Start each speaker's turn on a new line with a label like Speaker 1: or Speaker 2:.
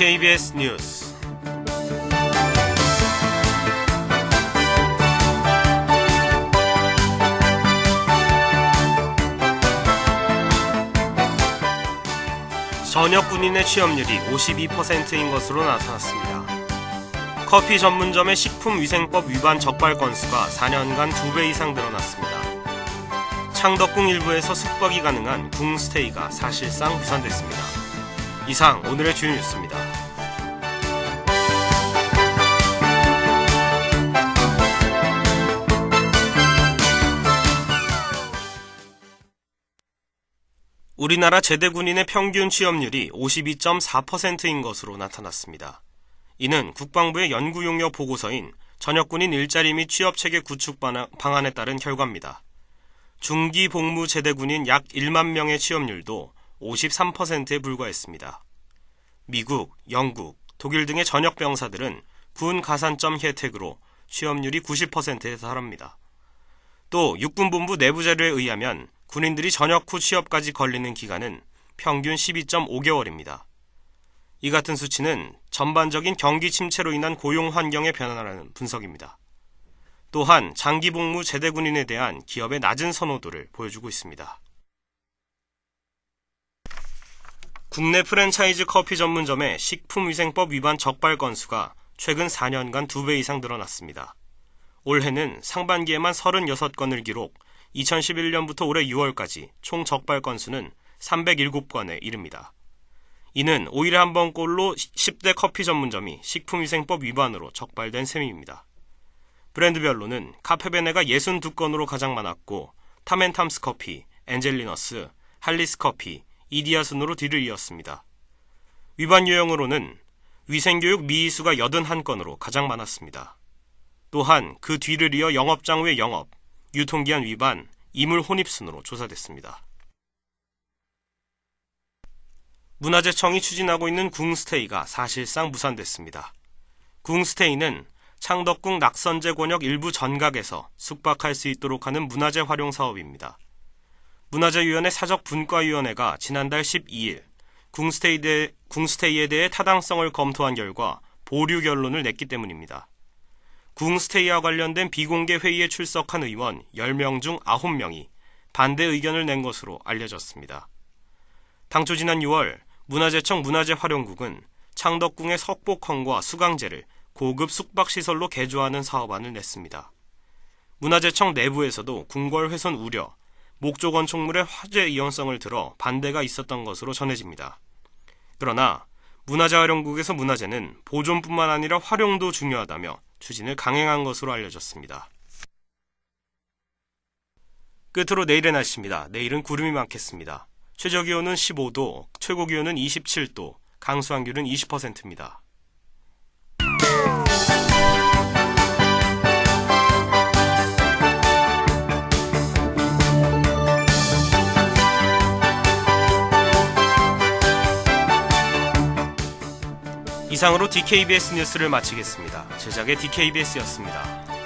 Speaker 1: DKBS 뉴스 전역 군인의 취업률이 52%인 것으로 나타났습니다. 커피 전문점의 식품위생법 위반 적발 건수가 4년간 2배 이상 늘어났습니다. 창덕궁 일부에서 숙박이 가능한 궁스테이가 사실상 무산됐습니다. 이상 오늘의 주요 뉴스입니다. 우리나라 제대 군인의 평균 취업률이 52.4%인 것으로 나타났습니다. 이는 국방부의 연구 용역 보고서인 전역군인 일자리 및 취업 체계 구축 방안에 따른 결과입니다. 중기 복무 제대 군인 약 1만 명의 취업률도 53%에 불과했습니다. 미국, 영국, 독일 등의 전역 병사들은 군 가산점 혜택으로 취업률이 90%에 달합니다. 또 육군본부 내부 자료에 의하면 군인들이 전역 후 취업까지 걸리는 기간은 평균 12.5개월입니다. 이 같은 수치는 전반적인 경기 침체로 인한 고용 환경의 변화라는 분석입니다. 또한 장기 복무 제대 군인에 대한 기업의 낮은 선호도를 보여주고 있습니다. 국내 프랜차이즈 커피 전문점의 식품위생법 위반 적발 건수가 최근 4년간 2배 이상 늘어났습니다. 올해는 상반기에만 36건을 기록, 2011년부터 올해 6월까지 총 적발 건수는 307건에 이릅니다. 이는 5일에 한 번 꼴로 10대 커피 전문점이 식품위생법 위반으로 적발된 셈입니다. 브랜드별로는 카페베네가 62건으로 가장 많았고 타멘탐스 커피, 엔젤리너스, 할리스 커피, 이디야 순으로 뒤를 이었습니다. 위반 유형으로는 위생교육 미이수가 81건으로 가장 많았습니다. 또한 그 뒤를 이어 영업장 외 영업, 유통기한 위반, 이물 혼입 순으로 조사됐습니다. 문화재청이 추진하고 있는 궁스테이가 사실상 무산됐습니다. 궁스테이는 창덕궁 낙선제 권역 일부 전각에서 숙박할 수 있도록 하는 문화재 활용 사업입니다. 문화재위원회 사적분과위원회가 지난달 12일 궁스테이 대, 궁스테이에 대해 타당성을 검토한 결과 보류 결론을 냈기 때문입니다. 궁스테이와 관련된 비공개 회의에 출석한 의원 10명 중 9명이 반대 의견을 낸 것으로 알려졌습니다. 당초 지난 6월 문화재청 문화재활용국은 창덕궁의 석복헌과 수강제를 고급 숙박시설로 개조하는 사업안을 냈습니다. 문화재청 내부에서도 궁궐 훼손 우려, 목조 건축물의 화재 위험성을 들어 반대가 있었던 것으로 전해집니다. 그러나 문화재활용국에서 문화재는 보존뿐만 아니라 활용도 중요하다며 추진을 강행한 것으로 알려졌습니다. 끝으로 내일의 날씨입니다. 내일은 구름이 많겠습니다. 최저 기온은 15도, 최고 기온은 27도, 강수 확률은 20%입니다. 이상으로 DKBS 뉴스를 마치겠습니다. 제작의 DKBS였습니다.